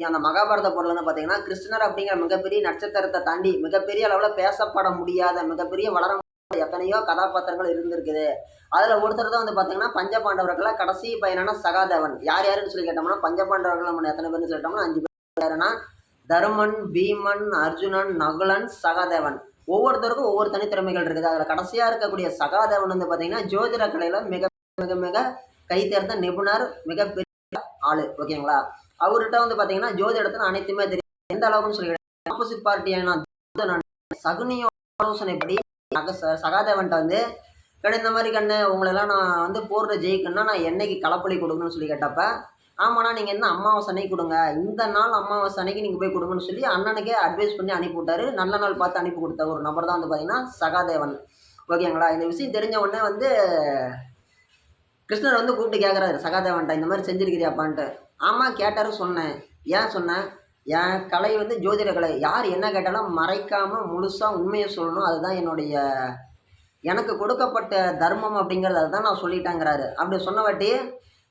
அந்த மகாபாரத பொருள் வந்து பார்த்தீங்கன்னா கிருஷ்ணர் அப்படிங்கிற மிகப்பெரிய நட்சத்திரத்தை தாண்டி மிகப்பெரிய அளவில் பேசப்பட முடியாத மிகப்பெரிய வளர எத்தனையோ கதாபாத்திரங்கள் இருந்திருக்குது. அதில் ஒருத்தர் தான் வந்து பார்த்தீங்கன்னா பஞ்சபாண்டவர்களை கடைசி பையனான சகாதேவன். யார் யாருன்னு சொல்லி கேட்டோம்னா பஞ்சபாண்டவர்கள் நம்ம எத்தனை பேர்னு சொல்லிட்டோம்னா அஞ்சு பேர். யாருன்னா தருமன் பீமன் அர்ஜுனன் நகுலன் சகாதேவன். ஒவ்வொருத்தருக்கும் ஒவ்வொரு தனித்திறமைகள் இருக்குது. அதில் கடைசியாக இருக்கக்கூடிய சகாதேவன் வந்து பார்த்தீங்கன்னா ஜோதிட கலையில் மிக மிக மிக கை தேர்ந்த நிபுணர் மிகப்பெரிய ஆளு. ஓகேங்களா? அவர்கிட்ட வந்து பார்த்தீங்கன்னா ஜோதி இடத்துல அனைத்துமே தெரியும். எந்த அளவுக்குன்னு சொல்லி ஆப்போசிட் பார்ட்டியான சகுனியோட ஆலோசனைப்படி சகாதேவன்ட்ட வந்து கண்ணு இந்த மாதிரி கண்ணு உங்களெல்லாம் நான் வந்து போடுற ஜெயிக்கணும்னா நான் என்னைக்கு களப்பலி கொடுக்கணும்னு சொல்லி கேட்டப்ப ஆமாண்ணா நீங்கள் என்ன அமாவாசை அன்னைக்கு கொடுங்க. இந்த நாள் அம்மாவாசை அன்னைக்கு நீங்கள் போய் கொடுங்கன்னு சொல்லி அண்ணனுக்கே அட்வைஸ் பண்ணி அனுப்பி விட்டாரு. நல்ல நாள் பார்த்து அனுப்பி கொடுத்த ஒரு நபர் தான் வந்து பார்த்தீங்கன்னா சகாதேவன். ஓகேங்களா இந்த விஷயம் தெரிஞ்ச உடனே வந்து கிருஷ்ணர் வந்து கூப்பிட்டு கேட்குறாரு சகாதேவன்ட்ட இந்த மாதிரி செஞ்சிருக்கிறியாப்பான்ட்டு. ஆமாம் கேட்டார் சொன்னேன். ஏன் சொன்னேன்? என் கலை வந்து ஜோதிட கலை. யார் என்ன கேட்டாலும் மறைக்காமல் முழுசாக உண்மையை சொல்லணும். அதுதான் என்னுடைய எனக்கு கொடுக்கப்பட்ட தர்மம் அப்படிங்கிறது அதுதான் நான் சொல்லிட்டேங்கிறாரு. அப்படி சொன்னவாட்டி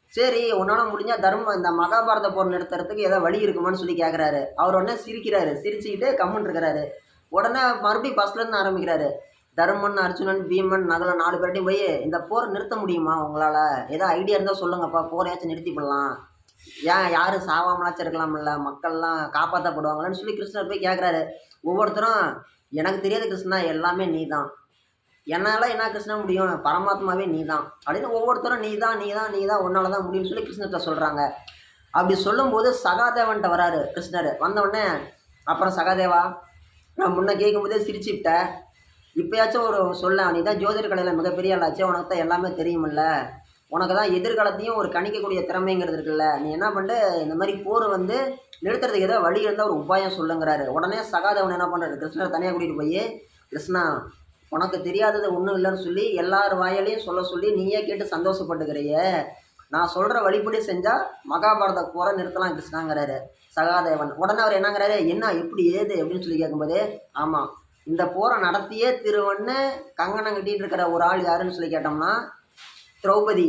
சரி உன்னால் முடிஞ்சால் தர்மம் இந்த மகாபாரத போர் நிறுத்துறதுக்கு ஏதோ வழி இருக்குமான்னு சொல்லி கேட்குறாரு அவர் உடனே சிரிக்கிறாரு. சிரிச்சுக்கிட்டு கம்முன்னு இருக்கிறாரு உடனே மறுபடியும் ஃபஸ்ட்லேருந்து ஆரம்பிக்கிறாரு. தர்மன் அர்ஜுனன் பீமன் நகலன் நாலு பேர்ட்டையும் போய் இந்த போரை நிறுத்த முடியுமா உங்களால்? ஏதோ ஐடியா இருந்தால் சொல்லுங்கப்பா. போரையாச்சும் நிறுத்தி பண்ணலாம் ஏன் யாரும் சாவாமலாச்சும் இருக்கலாம்ல? மக்கள்லாம் காப்பாற்றப்படுவாங்களான்னு சொல்லி கிருஷ்ணர் போய் கேட்குறாரு ஒவ்வொருத்தரும் எனக்கு தெரியாது கிருஷ்ணா எல்லாமே நீ தான் என்னால் என்ன கிருஷ்ணா முடியும்? பரமாத்மாவே நீ தான் அப்படின்னு ஒவ்வொருத்தரும் நீ தான் நீ தான் நீ தான் உன்னால தான் முடியும்னு சொல்லி கிருஷ்ணர்கிட்ட சொல்கிறாங்க அப்படி சொல்லும்போது சகாதேவன்ட்ட வராரு கிருஷ்ணர். வந்தவுடனே அப்புறம் சகாதேவா நான் முன்ன கேட்கும்போதே சிரிச்சுக்கிட்டேன் இப்போயாச்சும் ஒரு சொல்ல நீ தான் ஜோதிட கலையில் மிகப்பெரிய ஆளாச்சு உனக்கு தான் எல்லாமே தெரியுமில்ல உனக்கு தான் எதிர்காலத்தையும் ஒரு கணிக்கக்கூடிய திறமைங்கிறது இருக்குல்ல. நீ என்ன பண்ணு இந்த மாதிரி போர் வந்து நிறுத்துறதுக்கு ஏதோ வழி இருந்தால் ஒரு உபாயம் சொல்லுங்கிறாரு. உடனே சகாதேவன் என்ன பண்ணுறாரு கிருஷ்ணர் தனியாக கூட்டிகிட்டு போய் கிருஷ்ணா உனக்கு தெரியாதது ஒன்றும் இல்லைன்னு சொல்லி எல்லார் வாயாலையும் சொல்ல சொல்லி நீயே கேட்டு சந்தோஷப்பட்டுக்கிறியே. நான் சொல்கிற வழிபடி செஞ்சால் மகாபாரத போரை நிறுத்தலாம் கிருஷ்ணாங்கிறாரு சகாதேவன். உடனே அவர் என்னங்கிறாரு என்ன எப்படி ஏது? அப்படின்னு சொல்லி கேட்கும்போது ஆமாம் இந்த போரை நடத்தியே திருவன்னு கங்கணம் கட்டிகிட்டு இருக்கிற ஒரு ஆள் யாருன்னு சொல்லி கேட்டோம்னா திரௌபதி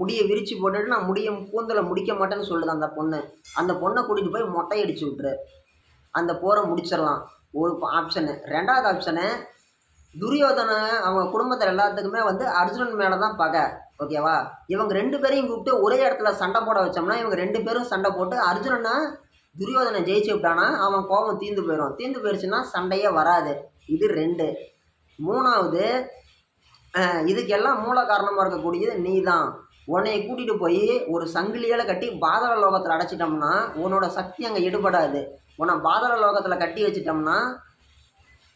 முடியை விரிச்சு போட்டுட்டு நான் முடியும் கூந்தலை முடிக்க மாட்டேன்னு சொல்லுது அந்த பொண்ணு. அந்த பொண்ணை கூட்டிகிட்டு போய் மொட்டை அடிச்சு விட்டுரு. அந்த போரை முடிச்சிடலாம். ஒரு ஆப்ஷனு ரெண்டாவது ஆப்ஷனு துரியோதனை அவங்க குடும்பத்தில் எல்லாத்துக்குமே வந்து அர்ஜுனன் மேலே தான் பகை ஓகேவா இவங்க ரெண்டு பேரையும் கூப்பிட்டு ஒரே இடத்துல சண்டை போட வச்சோம்னா இவங்க ரெண்டு பேரும் சண்டை போட்டு அர்ஜுனனை துரியோதனை ஜெயிச்சு விட்டானா அவன் கோபம் தீந்து போயிடும் தீந்து போயிடுச்சுன்னா சண்டையே வராது. இது ரெண்டு. மூணாவது இதுக்கெல்லாம் மூல காரணமாக இருக்கக்கூடியது நீ தான் உன்னைய கூட்டிகிட்டு போய் ஒரு சங்கிலியால் கட்டி பாதாள லோகத்தில் அடைச்சிட்டோம்னா உன்னோட சக்தி அங்கே எடுபடாது உன்னை பாதாள லோகத்தில் கட்டி வச்சிட்டோம்னா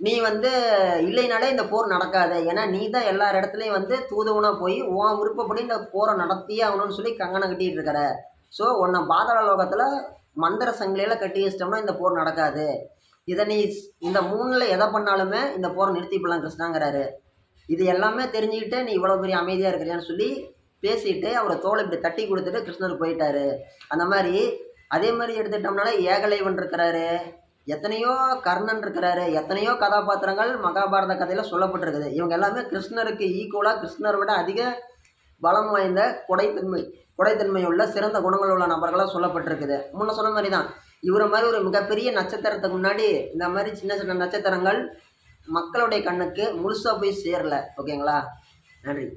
நீ வந்து இல்லைனாலே இந்த போர் நடக்காது. ஏன்னா நீ தான் எல்லா இடத்துலையும் வந்து தூதுவனாக போய் உன் விருப்பப்படி இந்த போரை நடத்தியே ஆகணும்னு சொல்லி கங்கணம் கட்டிகிட்டு இருக்கிற. ஸோ உன்னை பாதாள லோகத்தில் மந்திர சங்கிலியில் கட்டி வச்சிட்டோம்னா இந்த போர் நடக்காது. இதை நீ இந்த மூணில் எதை பண்ணாலுமே இந்த போரை நிறுத்திப்படலாம் கிருஷ்ணாங்கிறாரு. இது எல்லாமே தெரிஞ்சுக்கிட்டு நீ இவ்வளோ பெரிய அமைதியாக இருக்கிறியான்னு சொல்லி பேசிட்டு அவரை தோலை இப்படி தட்டி கொடுத்துட்டு கிருஷ்ணர் போயிட்டாரு. அந்த மாதிரி அதே மாதிரி எடுத்துட்டோம்னால ஏகலைவன் இருக்கிறாரு. எத்தனையோ கர்ணன் இருக்கிறாரு. எத்தனையோ கதாபாத்திரங்கள் மகாபாரத கதையில் சொல்லப்பட்டிருக்குது. இவங்க எல்லாமே கிருஷ்ணருக்கு ஈக்குவலாக கிருஷ்ணரை விட அதிக பலம் வாய்ந்த கொடைத்தன்மை கொடைத்தன்மை உள்ள சிறந்த குணங்கள் உள்ள நபர்களாக சொல்லப்பட்டிருக்குது. முன்ன சொன்ன மாதிரி தான் இவரை மாதிரி ஒரு மிகப்பெரிய நட்சத்திரத்துக்கு முன்னாடி இந்த மாதிரி சின்ன சின்ன நட்சத்திரங்கள் மக்களுடைய கண்ணுக்கு முழுசாக போய் சேரல. ஓகேங்களா? நன்றி.